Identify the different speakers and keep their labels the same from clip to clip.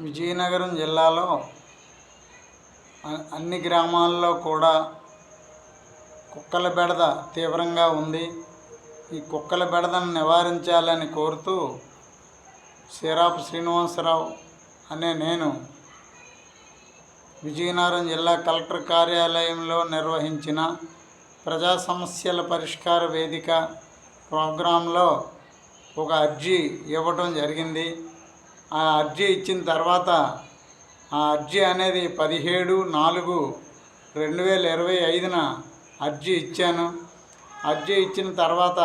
Speaker 1: విజయనగరం జిల్లాలో అన్ని గ్రామాల్లో కూడా కుక్కల బెడద తీవ్రంగా ఉంది. ఈ కుక్కల బెడదను నివారించాలని కోరుతూ సిరాపు శ్రీనివాసరావు అనే నేను విజయనగరం జిల్లా కలెక్టర్ కార్యాలయంలో నిర్వహించిన ప్రజా సమస్యల పరిష్కార వేదిక ప్రోగ్రాంలో ఒక అర్జీ ఇవ్వటం జరిగింది. ఆ అర్జీ ఇచ్చిన తర్వాత ఆ అర్జీ అనేది పదిహేడు నాలుగు రెండు వేల ఇరవై ఐదున అర్జీ ఇచ్చాను. అర్జీ ఇచ్చిన తర్వాత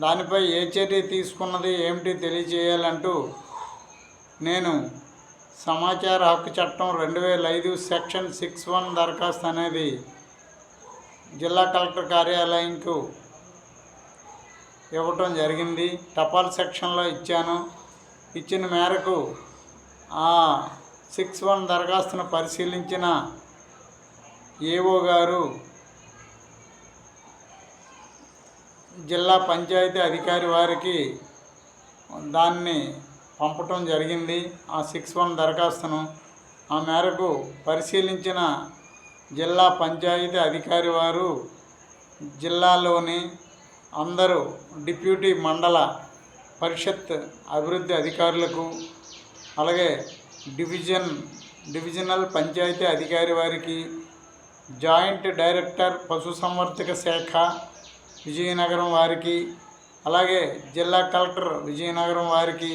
Speaker 1: దానిపై ఏ చర్య తీసుకున్నది ఏమిటి తెలియజేయాలంటూ నేను సమాచార హక్కు చట్టం రెండు వేల ఐదు సెక్షన్ సిక్స్ వన్ దరఖాస్తు అనేది జిల్లా కలెక్టర్ కార్యాలయంకు ఇవ్వటం జరిగింది. టపాల్ సెక్షన్లో ఇచ్చాను. ఇచ్చిన మేరకు ఆ సిక్స్ వన్ దరఖాస్తును పరిశీలించిన ఏఓ గారు జిల్లా పంచాయతీ అధికారి వారికి దాన్ని పంపటం జరిగింది. ఆ సిక్స్ వన్ దరఖాస్తును ఆ మేరకు పరిశీలించిన జిల్లా పంచాయతీ అధికారి వారు జిల్లాలోని అందరూ డిప్యూటీ మండల పరిషత్ అభివృద్ధి అధికారులకు అలాగే డివిజన్ డివిజనల్ పంచాయతీ అధికారి వారికి జాయింట్ డైరెక్టర్ పశుసంవర్ధక శాఖ విజయనగరం వారికి అలాగే జిల్లా కలెక్టర్ విజయనగరం వారికి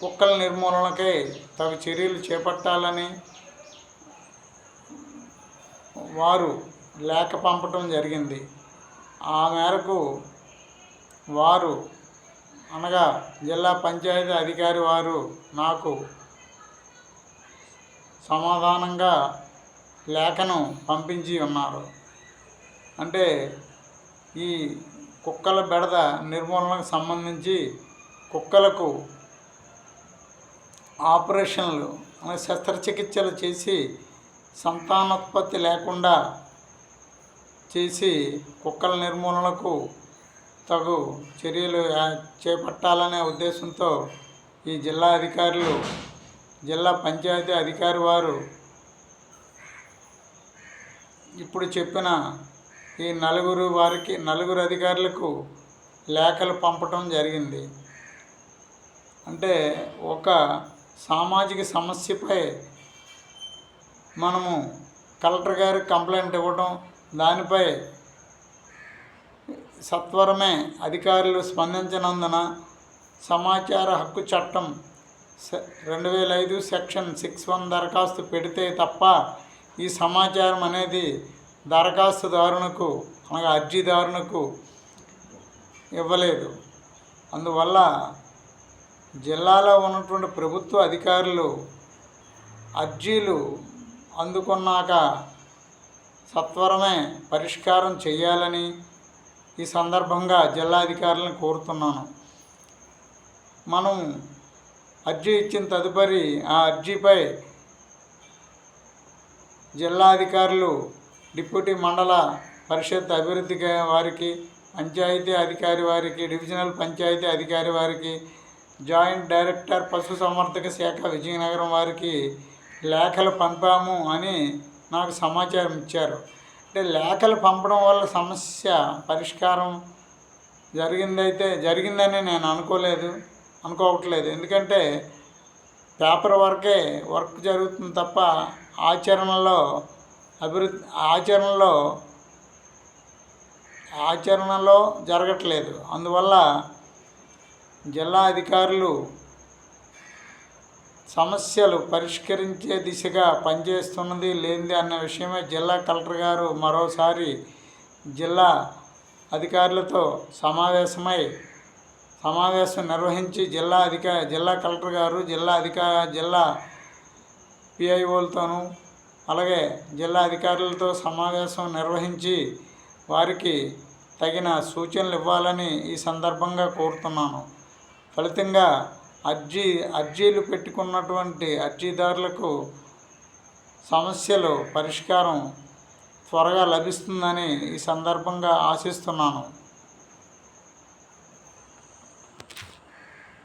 Speaker 1: కుక్కల నిర్మూలనకై తగు చర్యలు చేపట్టాలని వారు లేఖ పంపటం జరిగింది. ఆ మేరకు వారు అనగా జిల్లా పంచాయతీ అధికారి వారు నాకు సమాధానంగా లేఖను పంపించి ఉన్నారు. అంటే ఈ కుక్కల బెడద నిర్మూలనకు సంబంధించి కుక్కలకు ఆపరేషన్లు అనగా శస్త్రచికిత్సలు చేసి సంతానోత్పత్తి లేకుండా చేసి కుక్కల నిర్మూలనకు తగు చర్యలు చేపట్టాలనే ఉద్దేశంతో ఈ జిల్లా అధికారులు జిల్లా పంచాయతీ అధికారి వారు ఇప్పుడు చెప్పిన ఈ నలుగురు వారికి నలుగురు అధికారులకు లేఖలు పంపటం జరిగింది. అంటే ఒక సామాజిక సమస్యపై మనము కలెక్టర్ గారికి కంప్లైంట్ ఇవ్వటం దానిపై సత్వరమే అధికారులు స్పందించినందున సమాచార హక్కు చట్టం సె- రెండు వేల ఐదు సెక్షన్ సిక్స్ వన్ దరఖాస్తు పెడితే తప్ప ఈ సమాచారం అనేది దరఖాస్తుదారునకు అనగా అర్జీదారునకు ఇవ్వలేదు. అందువల్ల జిల్లాలో ఉన్నటువంటి ప్రభుత్వ అధికారులు అర్జీలు అందుకున్నాక సత్వరమే పరిష్కారం చేయాలని ఈ సందర్భంగా జిల్లా అధికారులను కోరుతున్నాను. మనం అర్జీ ఇచ్చిన తదుపరి ఆ అర్జీపై జిల్లా అధికారులు డిప్యూటీ మండల పరిషత్ అభివృద్ధి వారికి పంచాయతీ అధికారి వారికి డివిజనల్ పంచాయతీ అధికారి వారికి జాయింట్ డైరెక్టర్ పశుసంవర్ధక శాఖ విజయనగరం వారికి లేఖలు పంపాము అని నాకు సమాచారం ఇచ్చారు. అంటే లేఖలు పంపడం వల్ల సమస్య పరిష్కారం జరిగిందైతే జరిగిందని నేను అనుకోలేదు అనుకోవట్లేదు. ఎందుకంటే పేపర్ వర్కే వర్క్ జరుగుతుంది తప్ప ఆచరణలో అభివృద్ధి ఆచరణలో ఆచరణలో జరగట్లేదు. అందువల్ల జిల్లా అధికారులు సమస్యలు పరిష్కరించే దిశగా పనిచేస్తున్నది లేనిది అన్న విషయమే జిల్లా కలెక్టర్ గారు మరోసారి జిల్లా అధికారులతో సమావేశమై సమావేశం నిర్వహించి జిల్లా అధిక జిల్లా కలెక్టర్ గారు జిల్లా అధికా జిల్లా పిఐఓలతోనూ అలాగే జిల్లా అధికారులతో సమావేశం నిర్వహించి వారికి తగిన సూచనలు ఇవ్వాలని ఈ సందర్భంగా కోరుతున్నాను. ఫలితంగా అర్జీ అర్జీలు పెట్టుకున్నటువంటి అర్జీదారులకు సమస్యలు పరిష్కారం త్వరగా లభిస్తుందని ఈ సందర్భంగా ఆశిస్తున్నాను.